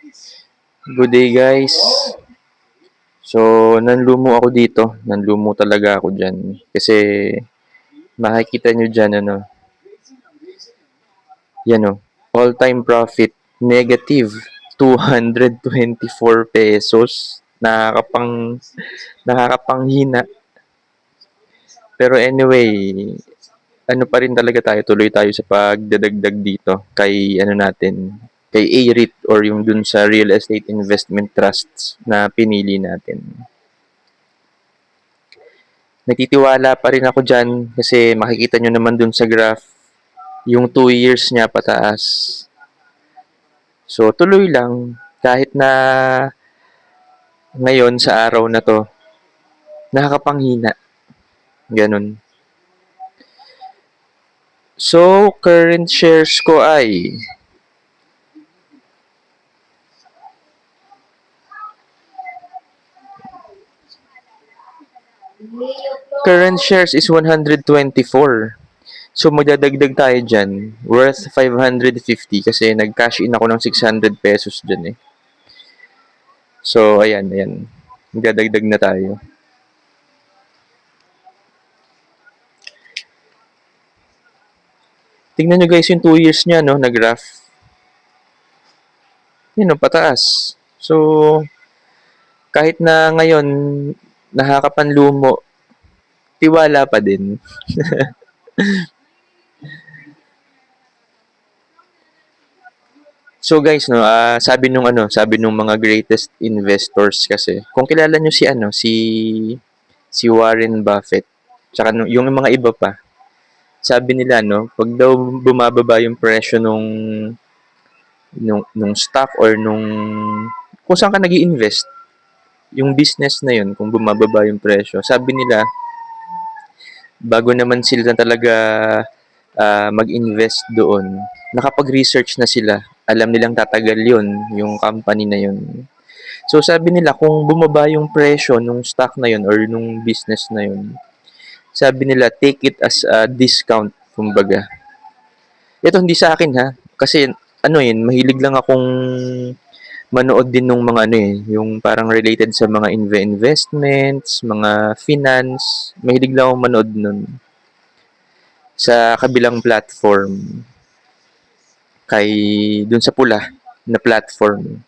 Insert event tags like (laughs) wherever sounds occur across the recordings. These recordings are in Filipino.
Good day guys. So, nanlumo ako dito. Nanlumo talaga ako dyan. Kasi, makikita nyo dyan, ano, yan o, all-time profit, negative 224 pesos. Nakakapang, nakakapanghina. Pero anyway, ano pa rin talaga tayo, tuloy tayo sa pagdadagdag dito kay ano natin, kay A-REIT or yung dun sa real estate investment trusts na pinili natin. Nagtitiwala pa rin ako dyan kasi makikita nyo naman dun sa graph yung 2 years niya pataas. So, tuloy lang kahit na ngayon sa araw na to, nakakapanghina. Ganun. So, current shares ko ay current shares is 124. So, magdadagdag tayo dyan. Worth 550 kasi nag-cash in ako ng 600 pesos dyan eh. So, ayan, ayan. Magdadagdag na tayo. Tingnan nyo guys yung 2 years niya, no, na graph. Yun, no, pataas. So, kahit na ngayon, nakakapanlumo, tiwala pa din. (laughs) so guys, no, ah, sabi nung ano, sabi nung mga greatest investors kasi, kung kilala nyo si ano, si si Warren Buffett, tsaka nung- yung mga iba pa, sabi nila no, pag daw bumababa yung presyo nung nung, nung stock or nung kung saan ka nag invest yung business na yun, kung bumababa yung presyo, sabi nila, bago naman sila talaga ah, mag-invest doon, nakapag-research na sila. Alam nilang tatagal yun, yung company na yun. So, sabi nila, kung bumaba yung presyo nung stock na yun or nung business na yun, sabi nila, take it as a discount, kumbaga. Ito hindi sa akin ha, kasi ano yun, mahilig lang akong manood din nung mga ano eh, yung parang related sa mga inve- investments, mga finance, mahilig lang akong manood nun sa kabilang platform kay dun sa pula na platform.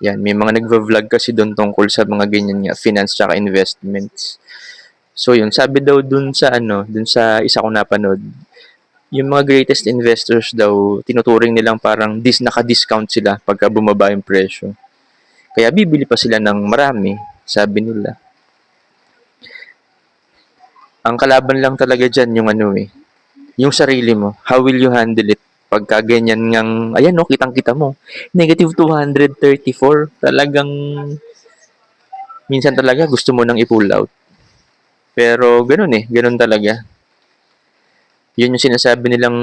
Yan, may mga nagva-vlog kasi doon tungkol sa mga ganyan nga, finance tsaka investments. So yun, sabi daw dun sa ano, dun sa isa kong napanood, yung mga greatest investors daw, tinuturing nilang parang dis naka-discount sila pagka bumaba yung presyo. Kaya bibili pa sila ng marami, sabi nila. Ang kalaban lang talaga dyan yung ano eh, yung sarili mo. How will you handle it? Pagka ganyan ngang, ayan no, kitang-kita mo. Negative 234. Talagang, minsan talaga gusto mo nang i-pull out. Pero ganun eh, ganun talaga. Yun yung sinasabi nilang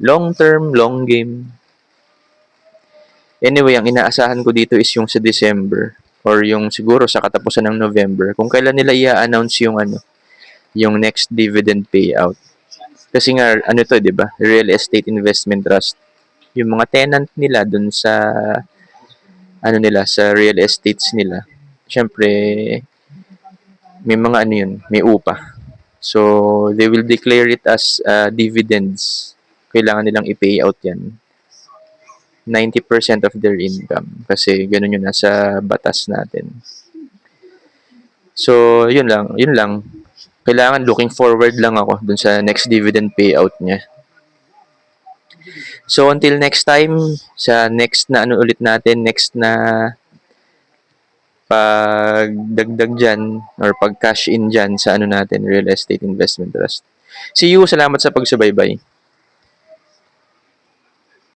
long term, long game. Anyway, ang inaasahan ko dito is yung sa December or yung siguro sa katapusan ng November kung kailan nila i-announce yung ano, yung next dividend payout. Kasi nga ano to, 'di ba? Real estate investment trust. Yung mga tenant nila dun sa ano nila sa real estates nila. Syempre may mga ano yun, may upa. So, they will declare it as uh, dividends. Kailangan nilang i-pay out yan. 90% of their income. Kasi ganun yun nasa batas natin. So, yun lang. Yun lang. Kailangan looking forward lang ako dun sa next dividend payout niya. So, until next time, sa next na ano ulit natin, next na pagdagdag dyan or pag cash in dyan sa ano natin, real estate investment trust. See you. Salamat sa pagsubaybay.